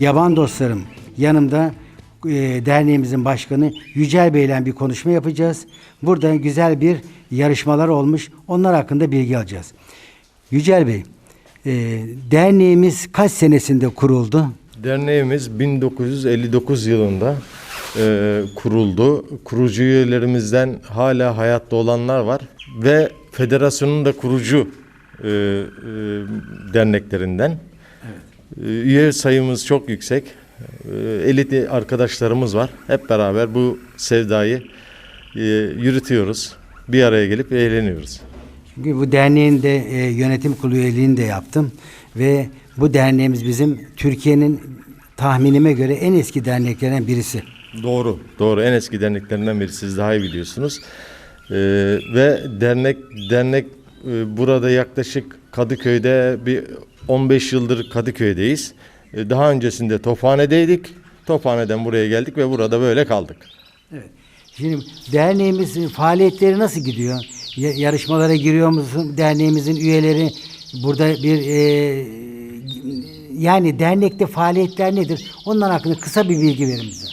Yaban dostlarım yanımda e, derneğimizin başkanı Yücel Bey ile bir konuşma yapacağız. Burada güzel bir yarışmalar olmuş. Onlar hakkında bilgi alacağız. Yücel Bey, e, derneğimiz kaç senesinde kuruldu? Derneğimiz 1959 yılında e, kuruldu. Kurucu üyelerimizden hala hayatta olanlar var ve federasyonun da kurucu derneklerinden. E, Üye sayımız çok yüksek. E, elit arkadaşlarımız var. Hep beraber bu sevdayı e, yürütüyoruz. Bir araya gelip eğleniyoruz. Çünkü bu derneğin de e, yönetim kurulu üyeliğini de yaptım ve bu derneğimiz bizim Türkiye'nin tahminime göre en eski derneklerinden birisi. Doğru. Doğru. En eski derneklerinden biri. Siz daha iyi biliyorsunuz. Ee, ve dernek dernek e, burada yaklaşık Kadıköy'de bir 15 yıldır Kadıköy'deyiz. Ee, daha öncesinde Tophane'deydik. Tophane'den buraya geldik ve burada böyle kaldık. Evet. Şimdi derneğimizin faaliyetleri nasıl gidiyor? Ya- yarışmalara giriyor musun? Derneğimizin üyeleri burada bir e, yani dernekte faaliyetler nedir? Onlar hakkında kısa bir bilgi verin bize.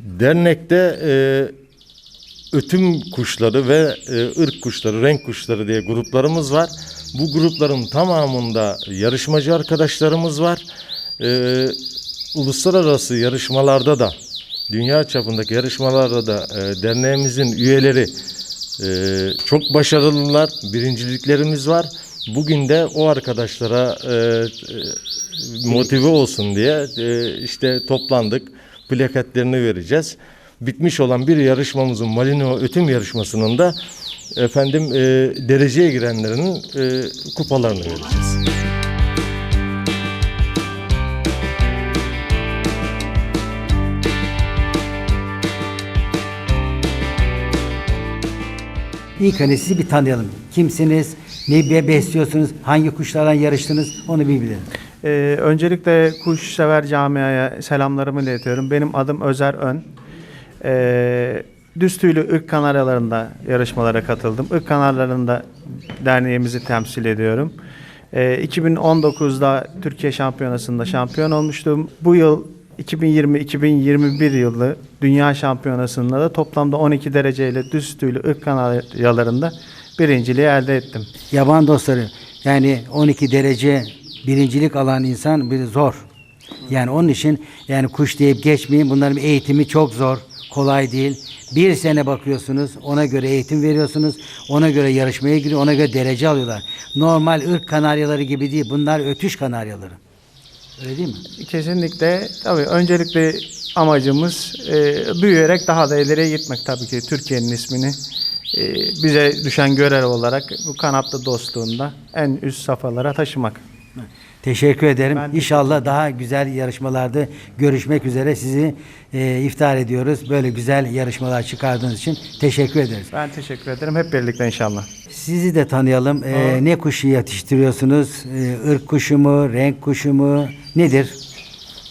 Dernekte e, ötüm kuşları ve e, ırk kuşları, renk kuşları diye gruplarımız var. Bu grupların tamamında yarışmacı arkadaşlarımız var. E, uluslararası yarışmalarda da, dünya çapındaki yarışmalarda da e, derneğimizin üyeleri e, çok başarılılar. Birinciliklerimiz var. Bugün de o arkadaşlara e, e, motive olsun diye e, işte toplandık. Plaketlerini vereceğiz. Bitmiş olan bir yarışmamızın Malino ötüm yarışmasının da efendim e, dereceye girenlerin e, kupalarını vereceğiz. İlk önce sizi bir tanıyalım. Kimsiniz? Ne be- besliyorsunuz? Hangi kuşlarla yarıştınız? Onu bir bilelim. Ee, öncelikle Kuşsever Camia'ya selamlarımı iletiyorum. Benim adım Özer Ön. Ee, düz tüylü ırk kanaryalarında yarışmalara katıldım. Irk kanaryalarında derneğimizi temsil ediyorum. Ee, 2019'da Türkiye Şampiyonası'nda şampiyon olmuştum. Bu yıl 2020-2021 yılı Dünya Şampiyonası'nda da toplamda 12 dereceyle düz tüylü ırk kanaryalarında birinciliği elde ettim. Yaban dostları yani 12 derece birincilik alan insan bir zor. Yani onun için yani kuş deyip geçmeyin. Bunların eğitimi çok zor. Kolay değil. Bir sene bakıyorsunuz. Ona göre eğitim veriyorsunuz. Ona göre yarışmaya giriyor. Ona göre derece alıyorlar. Normal ırk kanaryaları gibi değil. Bunlar ötüş kanaryaları. Öyle değil mi? Kesinlikle tabii öncelikle amacımız e, büyüyerek daha da ileriye gitmek tabii ki Türkiye'nin ismini e, bize düşen görev olarak bu kanatlı dostluğunda en üst safhalara taşımak. Teşekkür ederim. Ben İnşallah daha güzel yarışmalarda görüşmek üzere sizi e, iftar ediyoruz. Böyle güzel yarışmalar çıkardığınız için teşekkür ederiz. Ben teşekkür ederim. Hep birlikte inşallah. Sizi de tanıyalım. E, ne kuşu yetiştiriyorsunuz? E, ırk kuşu mu, renk kuşu mu? Nedir?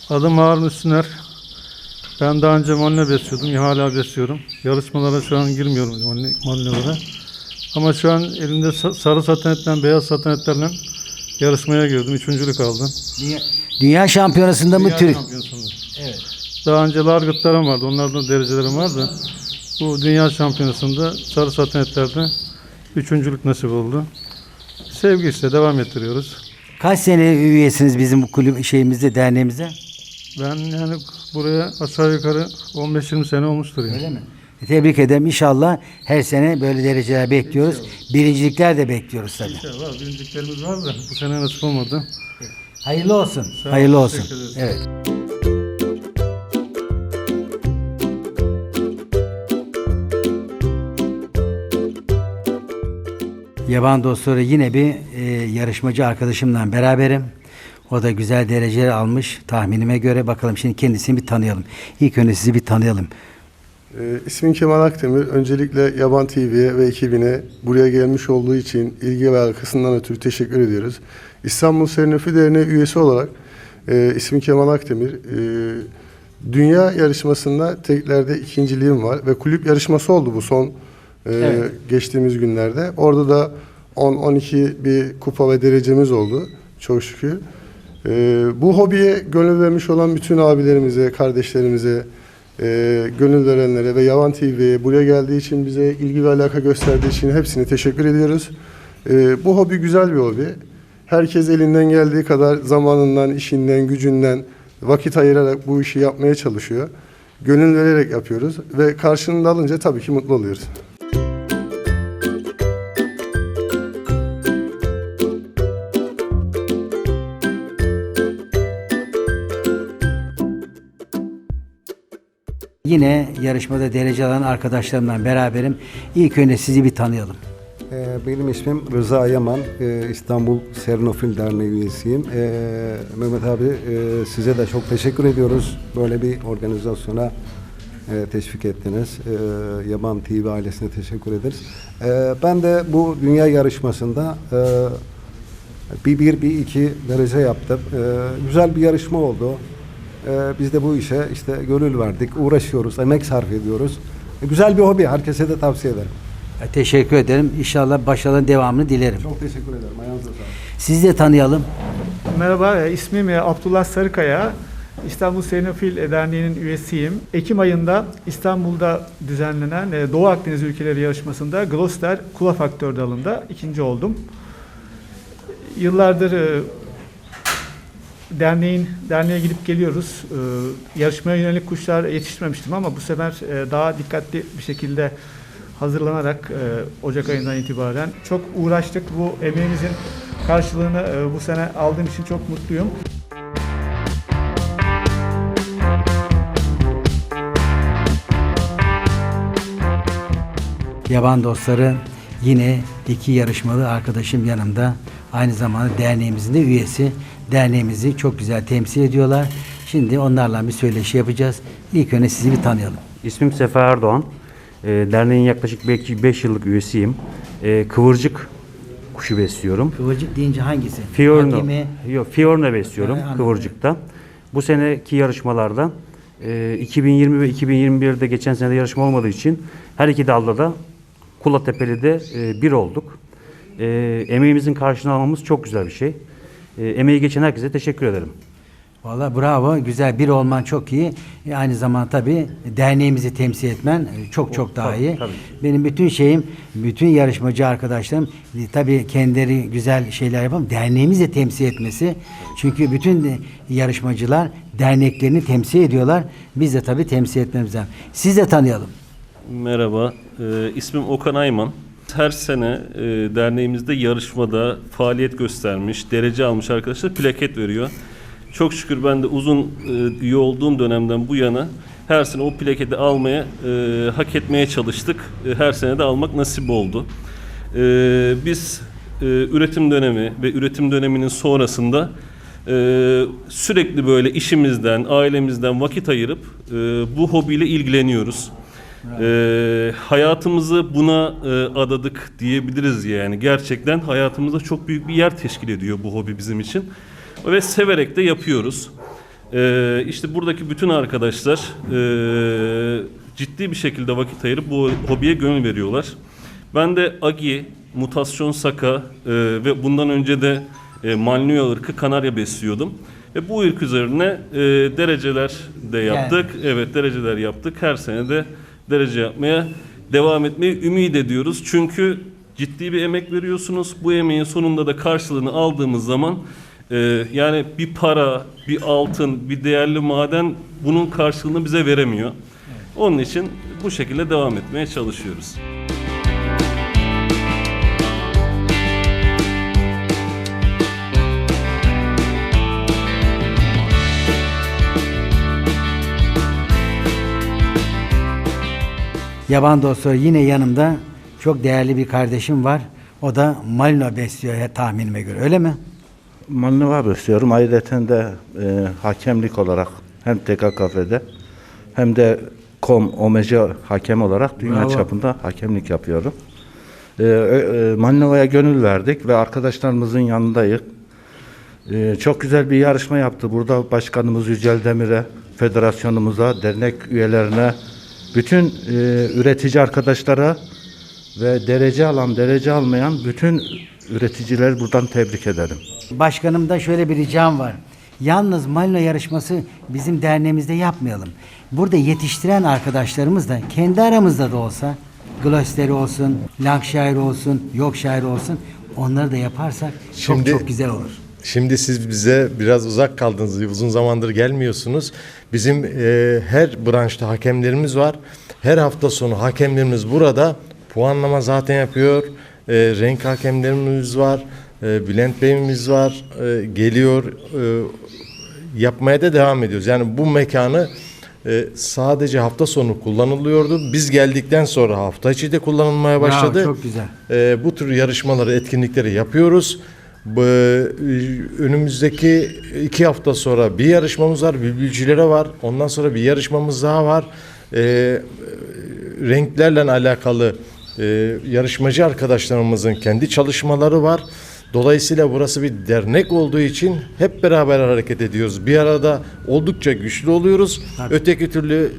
Adım Harun Üstüner. Ben daha önce manne besliyordum. Hala besliyorum. Yarışmalara şu an girmiyorum manne, mannelere. Ama şu an elimde sa- sarı satanetle, beyaz satanetlerle yarışmaya girdim. Üçüncülük aldım. Dünya, Dünya şampiyonasında mı? Dünya Türk? şampiyonasında. Daha önce largıtlarım vardı. Onlardan derecelerim vardı. Bu dünya şampiyonasında sarı satanetlerde üçüncülük nasip oldu. Sevgi işte devam ettiriyoruz. Kaç sene üyesiniz bizim bu kulüp şeyimizde, derneğimizde? Ben yani buraya aşağı yukarı 15-20 sene olmuştur yani. Öyle mi? Tebrik ederim. İnşallah her sene böyle dereceler bekliyoruz. Birincilikler de bekliyoruz tabii. İnşallah birinciliklerimiz var da bu sene nasip olmadı. Hayırlı olsun. ol, Hayırlı olsun. teşekkür. Evet. Yaban dostları yine bir e, yarışmacı arkadaşımla beraberim. O da güzel dereceler almış tahminime göre. Bakalım şimdi kendisini bir tanıyalım. İlk önce sizi bir tanıyalım. Ee, ismim Kemal Akdemir. Öncelikle Yaban TV'ye ve ekibine buraya gelmiş olduğu için ilgi ve alakasından ötürü teşekkür ediyoruz. İstanbul Sernefi Derneği üyesi olarak e, ismim Kemal Akdemir. E, dünya yarışmasında teklerde ikinciliğim var ve kulüp yarışması oldu bu son e, Evet. geçtiğimiz günlerde. Orada da 10-12 bir kupa ve derecemiz oldu çok şükür. Ee, bu hobiye gönül vermiş olan bütün abilerimize, kardeşlerimize, e, gönül verenlere ve Yavan TV'ye buraya geldiği için bize ilgi ve alaka gösterdiği için hepsine teşekkür ediyoruz. Ee, bu hobi güzel bir hobi. Herkes elinden geldiği kadar zamanından, işinden, gücünden vakit ayırarak bu işi yapmaya çalışıyor. Gönül vererek yapıyoruz ve karşılığında alınca tabii ki mutlu oluyoruz. Yine yarışmada derece alan arkadaşlarımla beraberim. İlk önce sizi bir tanıyalım. Ee, Benim ismim Rıza Yaman, Ee, İstanbul Sernofil Derneği üyesiyim. Ee, Mehmet abi e, size de çok teşekkür ediyoruz. Böyle bir organizasyona e, teşvik ettiniz. Yaman TV ailesine teşekkür ederiz. Ben de bu dünya yarışmasında e, bir bir bir iki derece yaptım. Güzel bir yarışma oldu. Ee, Biz de bu işe işte gönül verdik, uğraşıyoruz, emek sarf ediyoruz. Güzel bir hobi, herkese de tavsiye ederim. E, Teşekkür ederim. İnşallah başarıların devamını dilerim. Çok teşekkür ederim. Ayağınıza sağlık. Sizi de tanıyalım. Merhaba, e, ismim e, Abdullah Sarıkaya. İstanbul Senofil Derneği'nin üyesiyim. Ekim ayında İstanbul'da düzenlenen Doğu Akdeniz ülkeleri yarışmasında Gloster Kula Faktör dalında ikinci oldum. Yıllardır derneğin derneğe gidip geliyoruz. E, Yarışmaya yönelik kuşlar yetiştirmemiştim ama bu sefer e, daha dikkatli bir şekilde hazırlanarak e, Ocak ayından itibaren çok uğraştık. Bu emeğimizin karşılığını e, bu sene aldığım için çok mutluyum. Yaban dostları yine iki yarışmalı arkadaşım yanımda. Aynı zamanda derneğimizin de üyesi. Derneğimizi çok güzel temsil ediyorlar. Şimdi onlarla bir söyleşi yapacağız. İlk önce sizi bir tanıyalım. İsmim Sefa Erdoğan. E, derneğin yaklaşık belki 5 yıllık üyesiyim. E, kıvırcık kuşu besliyorum. Kıvırcık deyince hangisi? Fiorno. Hakimi, Yok, Fiorno besliyorum anladım. kıvırcıkta. Bu seneki yarışmalarda e, 2020 ve 2021'de geçen sene yarışma olmadığı için her iki dalda da Kula Tepeli'de e, bir olduk. E, emeğimizin karşılığını almamız çok güzel bir şey. E, emeği geçen herkese teşekkür ederim. Valla bravo. Güzel bir olman çok iyi. E, aynı zamanda tabii derneğimizi temsil etmen e, çok çok daha tabii, iyi. tabii. Benim bütün şeyim, bütün yarışmacı arkadaşlarım e, tabii kendileri güzel şeyler yapalım. Derneğimizi de temsil etmesi. Çünkü bütün de yarışmacılar derneklerini temsil ediyorlar. Biz de tabii temsil etmemiz lazım. Siz de tanıyalım. Merhaba, e, ismim Okan Ayman. Her sene e, derneğimizde yarışmada faaliyet göstermiş, derece almış arkadaşlar plaket veriyor. Çok şükür ben de uzun e, üye olduğum dönemden bu yana her sene o plaketi almaya, e, hak etmeye çalıştık. E, her sene de almak nasip oldu. E, biz e, üretim dönemi ve üretim döneminin sonrasında e, sürekli böyle işimizden, ailemizden vakit ayırıp e, bu hobiyle ilgileniyoruz. Ee, hayatımızı buna e, adadık diyebiliriz yani. Gerçekten hayatımızda çok büyük bir yer teşkil ediyor bu hobi bizim için. Ve severek de yapıyoruz. Ee, işte buradaki bütün arkadaşlar e, ciddi bir şekilde vakit ayırıp bu hobiye gönül veriyorlar. Ben de Agi, mutasyon saka e, ve bundan önce de e, Malinois ırkı kanarya besliyordum. Ve bu ırk üzerine e, dereceler de yaptık. Evet dereceler yaptık. Her sene de derece yapmaya devam etmeyi ümit ediyoruz. Çünkü ciddi bir emek veriyorsunuz. Bu emeğin sonunda da karşılığını aldığımız zaman e, yani bir para, bir altın, bir değerli maden bunun karşılığını bize veremiyor. Onun için bu şekilde devam etmeye çalışıyoruz. Yaban dostları yine yanımda çok değerli bir kardeşim var. O da Malino besliyor tahminime göre. Öyle mi? Malnova besliyorum. Ayrıca de e, hakemlik olarak hem TKKF'de hem de KOM, OMC hakem olarak dünya Bravo. çapında hakemlik yapıyorum. E, e, Malnova'ya gönül verdik ve arkadaşlarımızın yanındayız. E, çok güzel bir yarışma yaptı. Burada başkanımız Yücel Demir'e, federasyonumuza, dernek üyelerine, bütün e, üretici arkadaşlara ve derece alan, derece almayan bütün üreticileri buradan tebrik ederim. Başkanımda şöyle bir ricam var. Yalnız Malina yarışması bizim derneğimizde yapmayalım. Burada yetiştiren arkadaşlarımız da kendi aramızda da olsa Gloucester olsun, Lancashire olsun, Yorkshire olsun onları da yaparsak çok Şimdi- çok güzel olur. Şimdi siz bize biraz uzak kaldınız. Uzun zamandır gelmiyorsunuz. Bizim e, her branşta hakemlerimiz var. Her hafta sonu hakemlerimiz burada. Puanlama zaten yapıyor. E, renk hakemlerimiz var. E, Bülent Bey'imiz var. E, geliyor. E, yapmaya da devam ediyoruz. Yani bu mekanı e, sadece hafta sonu kullanılıyordu. Biz geldikten sonra hafta içi de kullanılmaya başladı. Bravo, çok güzel. Ee, bu tür yarışmaları, etkinlikleri yapıyoruz. E, önümüzdeki iki hafta sonra bir yarışmamız var, bülbülcülere var. Ondan sonra bir yarışmamız daha var. Ee, renklerle alakalı e, yarışmacı arkadaşlarımızın kendi çalışmaları var. Dolayısıyla burası bir dernek olduğu için hep beraber hareket ediyoruz. Bir arada oldukça güçlü oluyoruz. Öteki türlü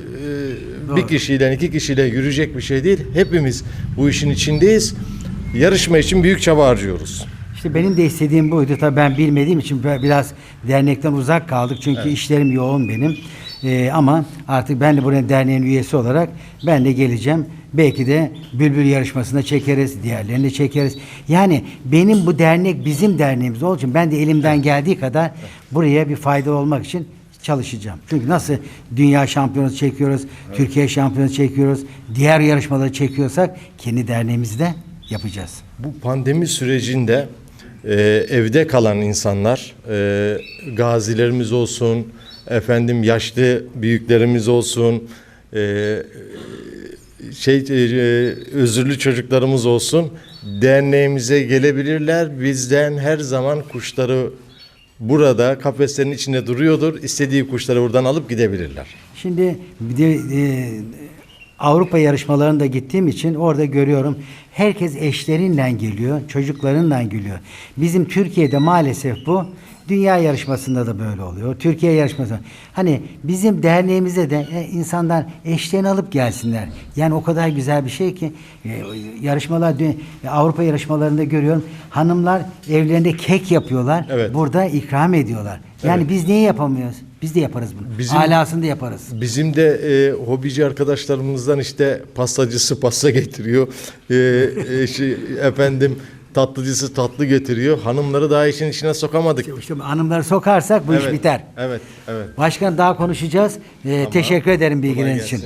e, bir kişiyle iki kişiyle yürüyecek bir şey değil. Hepimiz bu işin içindeyiz. Yarışma için büyük çaba harcıyoruz. İşte benim de istediğim buydu. Tabii ben bilmediğim için bi- biraz dernekten uzak kaldık. Çünkü işlerim yoğun benim. Ee, ama artık ben de buranın derneğin üyesi olarak ben de geleceğim. Belki de bülbül yarışmasına çekeriz, diğerlerini çekeriz. Yani benim bu dernek bizim derneğimiz olduğu için ben de elimden geldiği kadar buraya bir fayda olmak için çalışacağım. Çünkü nasıl dünya şampiyonası çekiyoruz, Türkiye şampiyonası çekiyoruz, diğer yarışmaları çekiyorsak kendi derneğimizde yapacağız. Bu pandemi sürecinde e, evde kalan insanlar, e, gazilerimiz olsun, efendim yaşlı büyüklerimiz olsun, e, şey e, özürlü çocuklarımız olsun, derneğimize gelebilirler. Bizden her zaman kuşları burada kafeslerin içinde duruyordur. İstediği kuşları buradan alıp gidebilirler. Şimdi bir de e, Avrupa yarışmalarında gittiğim için orada görüyorum. Herkes eşleriyle geliyor, çocuklarıyla geliyor. Bizim Türkiye'de maalesef bu. Dünya yarışmasında da böyle oluyor. Türkiye yarışması. Hani bizim derneğimize de e, insanlar eşlerini alıp gelsinler. Yani o kadar güzel bir şey ki e, yarışmalar dü- Avrupa yarışmalarında görüyorum. Hanımlar evlerinde kek yapıyorlar. Evet. Burada ikram ediyorlar. Yani biz niye yapamıyoruz? Biz de yaparız bunu. Bizim- Alasını da yaparız. Bizim de e, hobici arkadaşlarımızdan işte pastacısı pasta getiriyor. E, e, şey, efendim tatlıcısı tatlı getiriyor. Hanımları daha işin içine sokamadık. İşte hanımları sokarsak bu iş Evet, biter. Evet, evet. Başkan daha konuşacağız. Ee, Teşekkür ederim bilgileriniz için.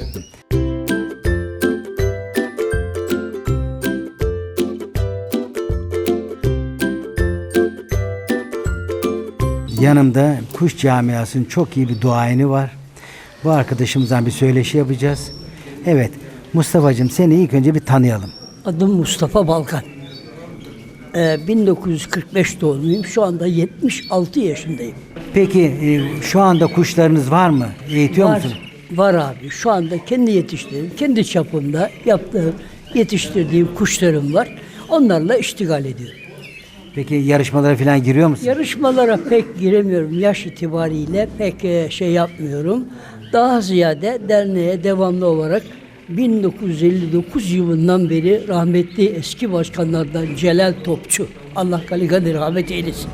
Yanımda kuş camiasının çok iyi bir duayeni var. Bu arkadaşımızdan bir söyleşi yapacağız. Evet. Mustafa'cığım seni ilk önce bir tanıyalım. Adım Mustafa Balkan. Ee, 1945 doğumluyum. Şu anda 76 yaşındayım. Peki e, şu anda kuşlarınız var mı? Eğitiyor var, musunuz? var abi. Şu anda kendi yetiştirdiğim, kendi çapımda yaptığım, yetiştirdiğim kuşlarım var. Onlarla iştigal ediyorum. Peki yarışmalara falan giriyor musun? Yarışmalara pek giremiyorum. Yaş itibariyle pek e, şey yapmıyorum. Daha ziyade derneğe devamlı olarak 1959 yılından beri rahmetli eski başkanlardan Celal Topçu, Allah Kaligani rahmet eylesin,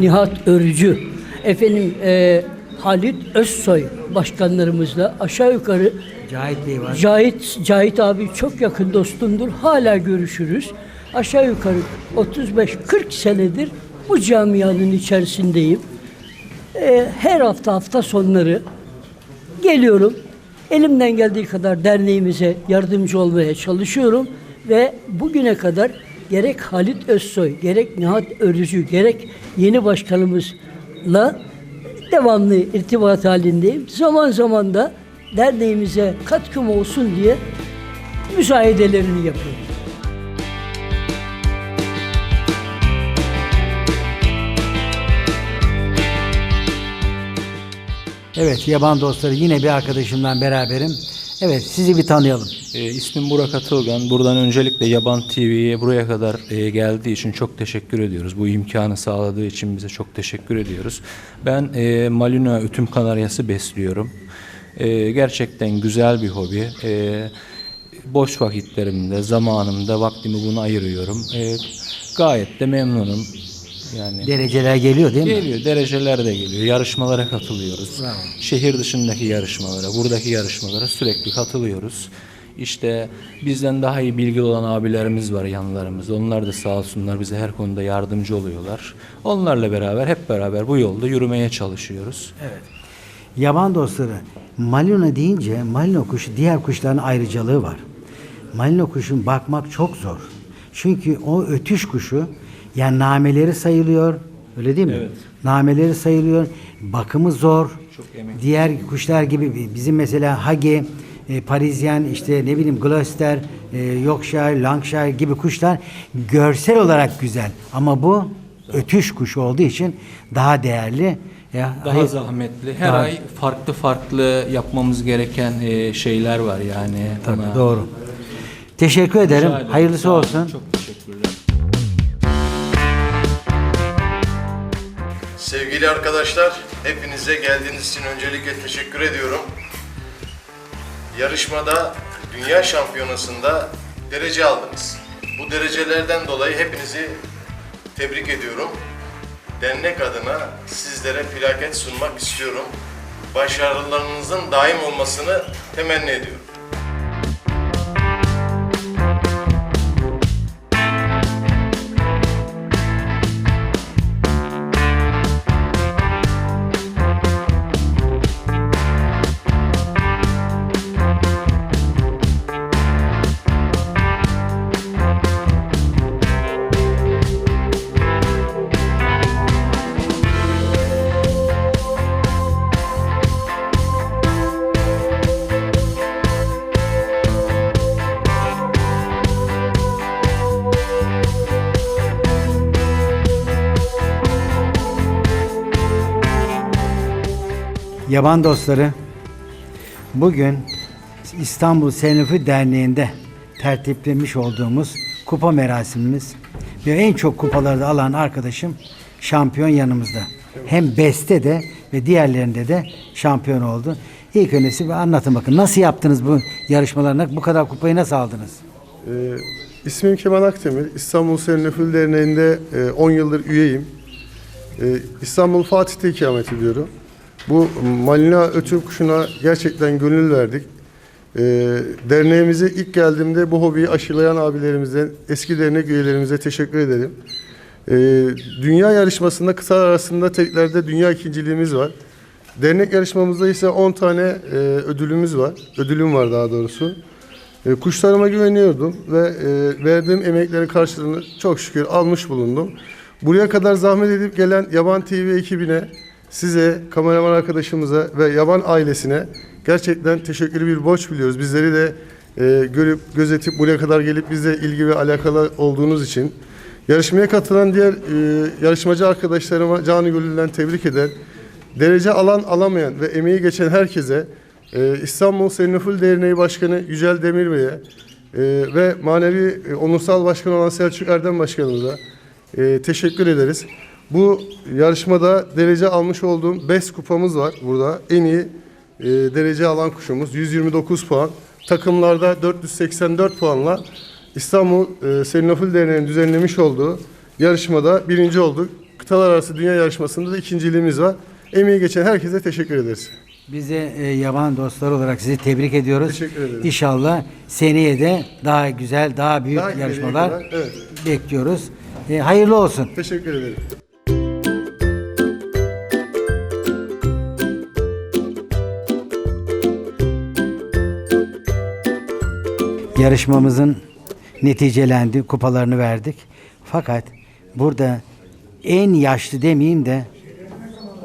Nihat Örücü, efendim e, Halit Özsoy başkanlarımızla aşağı yukarı Cahit Bey var. Cahit, Cahit abi çok yakın dostumdur. Hala görüşürüz. Aşağı yukarı 35-40 senedir bu camianın içerisindeyim. Ee, her hafta hafta sonları geliyorum. Elimden geldiği kadar derneğimize yardımcı olmaya çalışıyorum. Ve bugüne kadar gerek Halit Özsoy, gerek Nihat Örücü, gerek yeni başkanımızla devamlı irtibat halindeyim. Zaman zaman da derneğimize katkım olsun diye müsaadelerini yapıyorum. Evet yaban dostları yine bir arkadaşımla beraberim. Evet sizi bir tanıyalım. E, ismim Burak Atılgan. Buradan öncelikle Yaban TV'ye buraya kadar e, geldiği için çok teşekkür ediyoruz. Bu imkanı sağladığı için bize çok teşekkür ediyoruz. Ben e, Malina ötüm kanaryası besliyorum. E, gerçekten güzel bir hobi. E, boş vakitlerimde, zamanımda vaktimi buna ayırıyorum. E, gayet de memnunum. Yani Dereceler geliyor değil mi? Geliyor, dereceler de geliyor. Yarışmalara katılıyoruz. Şehir dışındaki yarışmalara, buradaki yarışmalara sürekli katılıyoruz. İşte bizden daha iyi bilgi olan abilerimiz var yanlarımızda. Onlar da sağ olsunlar bize her konuda yardımcı oluyorlar. Onlarla beraber hep beraber bu yolda yürümeye çalışıyoruz. Yaban dostları malina deyince malina kuşu diğer kuşların ayrıcalığı var. Malina kuşun bakmak çok zor. Çünkü o ötüş kuşu yani nameleri sayılıyor. Öyle değil mi? Evet. Nameleri sayılıyor. Bakımı zor. Çok emek. Diğer kuşlar gibi bizim mesela Hage, e, Parisyen, işte ne bileyim Gloucester, e, Yorkshire, Lancashire gibi kuşlar görsel olarak güzel. Ama bu ötüş kuşu olduğu için daha değerli. Ya, Daha hayır- zahmetli. Her Daha- ay farklı farklı yapmamız gereken e, şeyler var yani. Tabii, Ona- doğru. Teşekkür ederim. Ederim. Hayırlısı olsun. Çok teşekkürler. Sevgili arkadaşlar, hepinize geldiğiniz için öncelikle teşekkür ediyorum. Yarışmada Dünya Şampiyonası'nda derece aldınız. Bu derecelerden dolayı hepinizi tebrik ediyorum. Dernek adına sizlere plaket sunmak istiyorum. Başarılarınızın daim olmasını temenni ediyorum. Yaban dostları, bugün İstanbul Senofi Derneği'nde tertiplemiş olduğumuz kupa merasimimiz ve en çok kupaları da alan arkadaşım şampiyon yanımızda. Hem beste de ve diğerlerinde de şampiyon oldu. İlk öncesi bir anlatın bakın nasıl yaptınız bu yarışmalarına bu kadar kupayı nasıl aldınız? Ee, ismim Kemal Akdemir. İstanbul Serenöfül Derneği'nde e, 10 yıldır üyeyim. Ee, İstanbul Fatih'te ikamet ediyorum. Bu Malina ötüm kuşuna gerçekten gönül verdik. Ee, derneğimize ilk geldiğimde bu hobiyi aşılayan abilerimizden, eski dernek üyelerimize teşekkür ederim. Ee, dünya yarışmasında kısa arasında teklerde dünya ikinciliğimiz var. Dernek yarışmamızda ise 10 tane e, ödülümüz var. Ödülüm var daha doğrusu. E, kuşlarıma güveniyordum ve e, verdiğim emeklerin karşılığını çok şükür almış bulundum. Buraya kadar zahmet edip gelen Yaban TV ekibine, size, kameraman arkadaşımıza ve Yaban ailesine gerçekten teşekkürü bir borç biliyoruz. Bizleri de e, görüp, gözetip buraya kadar gelip bizle ilgi ve alakalı olduğunuz için. Yarışmaya katılan diğer e, yarışmacı arkadaşlarıma canı gönülden tebrik eder. Derece alan alamayan ve emeği geçen herkese e, İstanbul Serenöfül Derneği Başkanı Yücel Demir Bey'e e, ve manevi e, onursal başkan olan Selçuk Erdem Başkanımıza e, teşekkür ederiz. Bu yarışmada derece almış olduğum BES kupamız var burada. En iyi e, derece alan kuşumuz 129 puan. Takımlarda 484 puanla İstanbul e, Serenöfül Derneği'nin düzenlemiş olduğu yarışmada birinci olduk. Kıtalar arası dünya yarışmasında da ikinciliğimiz var. Emeği geçen herkese teşekkür ederiz. Biz de e, yaban dostlar olarak sizi tebrik ediyoruz. Teşekkür ederim. İnşallah seneye de daha güzel, daha büyük Daha ileriye yarışmalar kadar, evet. bekliyoruz. E, hayırlı olsun. Teşekkür ederim. Yarışmamızın neticelendi, kupalarını verdik. Fakat burada en yaşlı demeyeyim de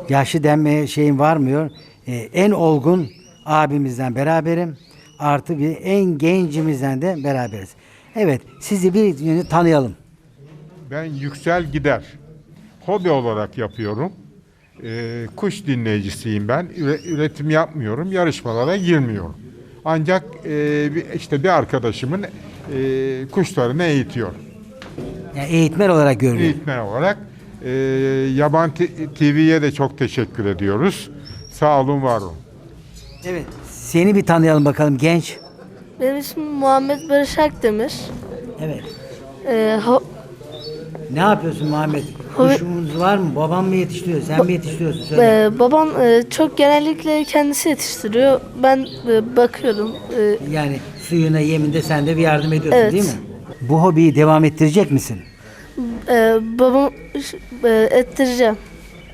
yaşlı denmeye şeyim varmıyor. E, en olgun abimizden beraberim. Artı bir en gencimizden de beraberiz. Evet, sizi bir yönü tanıyalım. Ben Yüksel Gider. Hobi olarak yapıyorum. Ee, kuş dinleyicisiyim ben. Üre- üretim yapmıyorum. Yarışmalara girmiyorum. Ancak e, işte bir arkadaşımın e, kuşlarını eğitiyor. Yani eğitmen olarak görüyorum. Eğitmen olarak. E, Yaban TV'ye de çok teşekkür ediyoruz. Sağ olun, var olun. Evet, seni bir tanıyalım bakalım genç. Benim ismim Muhammed Barış Akdemir. Evet. Ee, ho- Ne yapıyorsun Muhammed? Kuşumuz var mı? Babam mı yetiştiriyor? Sen mi yetiştiriyorsun? Söyle. Ee, babam e, çok genellikle kendisi yetiştiriyor. Ben e, bakıyorum. E, Yani suyuna, yeminde sen de bir yardım ediyorsun Evet. değil mi? Bu hobiyi devam ettirecek misin? e, babam e, ettireceğim.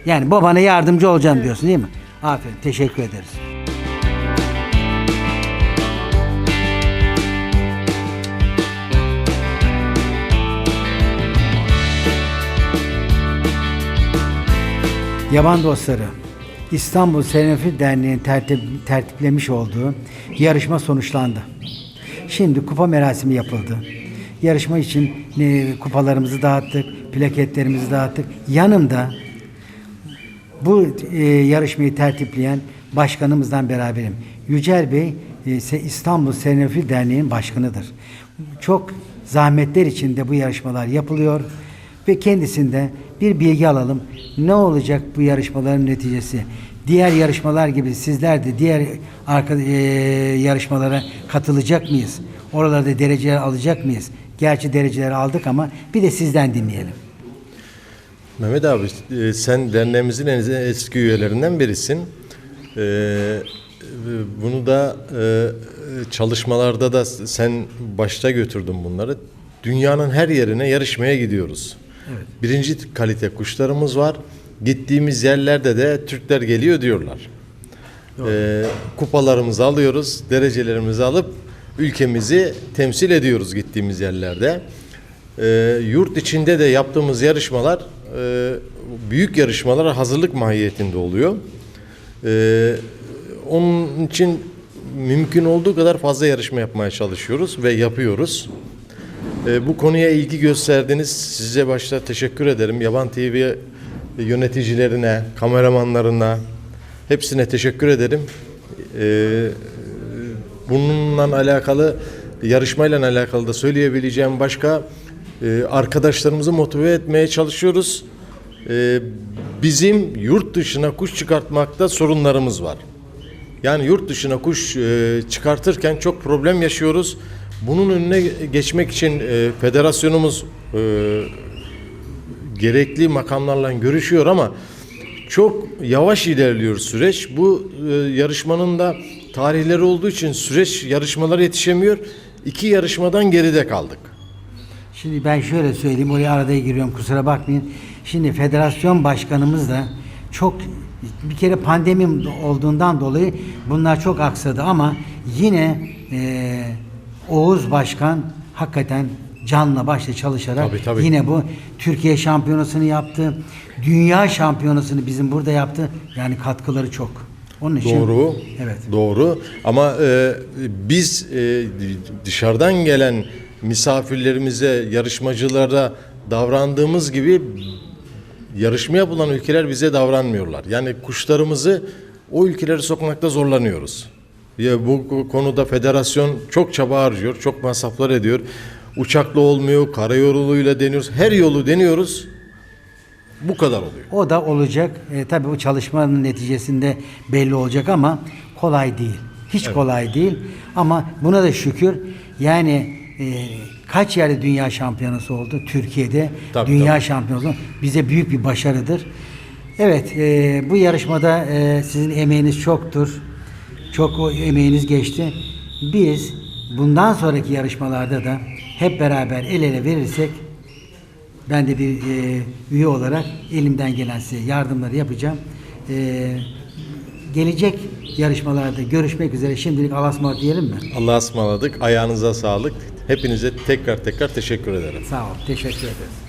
Yani babana yardımcı olacağım diyorsun değil mi? Aferin. Teşekkür ederiz. Yaban Dostları İstanbul Serenofil Derneği'nin tertip, tertiplemiş olduğu yarışma sonuçlandı. Şimdi kupa merasimi yapıldı. Yarışma için e, kupalarımızı dağıttık, plaketlerimizi dağıttık. Yanımda bu e, yarışmayı tertipleyen başkanımızdan beraberim. Yücel Bey e, İstanbul Serenofil Derneği'nin başkanıdır. Çok zahmetler içinde bu yarışmalar yapılıyor ve kendisinde bir bilgi alalım. Ne olacak bu yarışmaların neticesi? Diğer yarışmalar gibi sizler de diğer arka, e, yarışmalara katılacak mıyız? Oralarda dereceler alacak mıyız? Gerçi dereceleri aldık ama bir de sizden dinleyelim. Mehmet abi e, sen derneğimizin en eski üyelerinden birisin. E, Bunu da e, çalışmalarda da sen başta götürdün bunları. Dünyanın her yerine yarışmaya gidiyoruz. Birinci kalite kuşlarımız var. Gittiğimiz yerlerde de Türkler geliyor diyorlar. E, kupalarımızı alıyoruz, derecelerimizi alıp ülkemizi temsil ediyoruz gittiğimiz yerlerde. E, yurt içinde de yaptığımız yarışmalar e, büyük yarışmalara hazırlık mahiyetinde oluyor. E, onun için mümkün olduğu kadar fazla yarışma yapmaya çalışıyoruz ve yapıyoruz. E, bu konuya ilgi gösterdiniz. Size başta teşekkür ederim. Yaban TV yöneticilerine, kameramanlarına hepsine teşekkür ederim. E, bununla alakalı yarışmayla alakalı da söyleyebileceğim başka e, arkadaşlarımızı motive etmeye çalışıyoruz. E, bizim yurt dışına kuş çıkartmakta sorunlarımız var. Yani yurt dışına kuş e, çıkartırken çok problem yaşıyoruz. Bunun önüne geçmek için e, federasyonumuz e, gerekli makamlarla görüşüyor ama çok yavaş ilerliyor süreç. Bu e, yarışmanın da tarihleri olduğu için süreç yarışmalara yetişemiyor. İki yarışmadan geride kaldık. Şimdi ben şöyle söyleyeyim, oraya arada giriyorum kusura bakmayın. Şimdi federasyon başkanımız da çok bir kere pandemi olduğundan dolayı bunlar çok aksadı ama yine e, Oğuz Başkan hakikaten canla başla çalışarak Tabii, tabii. yine bu Türkiye şampiyonasını yaptı. Dünya şampiyonasını bizim burada yaptı. Yani katkıları çok. Onun için Doğru. Evet. Doğru. Ama e, biz e, dışarıdan gelen misafirlerimize, yarışmacılara davrandığımız gibi yarışma yapılan ülkeler bize davranmıyorlar. Yani kuşlarımızı o ülkelere sokmakta zorlanıyoruz. Ya bu konuda federasyon çok çaba harcıyor, çok masraflar ediyor. Uçakla olmuyor, karayoluyla deniyoruz. Her yolu deniyoruz. Bu kadar oluyor. O da olacak. E, tabii bu çalışmanın neticesinde belli olacak ama kolay değil. Hiç kolay değil. Ama buna da şükür yani e, kaç yerde dünya şampiyonası oldu? Türkiye'de Tabii, dünya tabii. şampiyonası bize büyük bir başarıdır. Evet, e, bu yarışmada e, sizin emeğiniz çoktur. Çok o emeğiniz geçti. Biz bundan sonraki yarışmalarda da hep beraber el ele verirsek ben de bir e, üye olarak elimden gelen size yardımları yapacağım. E, gelecek yarışmalarda görüşmek üzere. Şimdilik Allah'a ısmarladık diyelim mi? Allah'a ısmarladık. Ayağınıza sağlık. Hepinize tekrar tekrar teşekkür ederim. Sağ ol. Teşekkür ederiz.